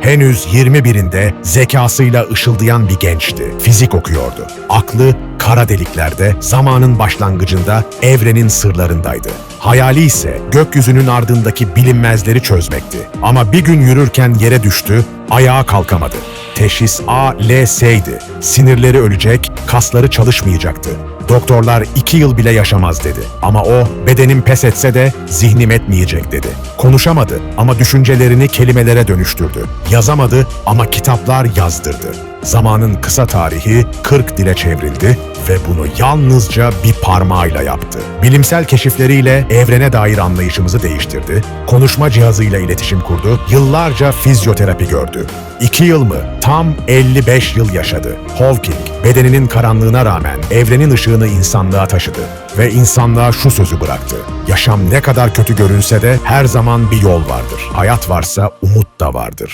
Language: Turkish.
Henüz 21'inde zekasıyla ışıldayan bir gençti. Fizik okuyordu. Aklı kara deliklerde, zamanın başlangıcında evrenin sırlarındaydı. Hayali ise gökyüzünün ardındaki bilinmezleri çözmekti. Ama bir gün yürürken yere düştü, ayağa kalkamadı. Teşhis A, L, S'ydi. Sinirleri ölecek, kasları çalışmayacaktı. Doktorlar iki yıl bile yaşamaz dedi. Ama o bedenim pes etse de zihnim etmeyecek dedi. Konuşamadı ama düşüncelerini kelimelere dönüştürdü. Yazamadı ama kitaplar yazdırdı. Zamanın kısa tarihi 40 dile çevrildi ve bunu yalnızca bir parmağıyla yaptı. Bilimsel keşifleriyle evrene dair anlayışımızı değiştirdi. Konuşma cihazıyla iletişim kurdu. Yıllarca fizyoterapi gördü. İki yıl mı? Tam 55 yıl yaşadı. Hawking, bedeninin karanlığına rağmen evrenin ışığını insanlığa taşıdı. Ve insanlığa şu sözü bıraktı. Yaşam ne kadar kötü görünse de her zaman bir yol vardır. Hayat varsa umut da vardır.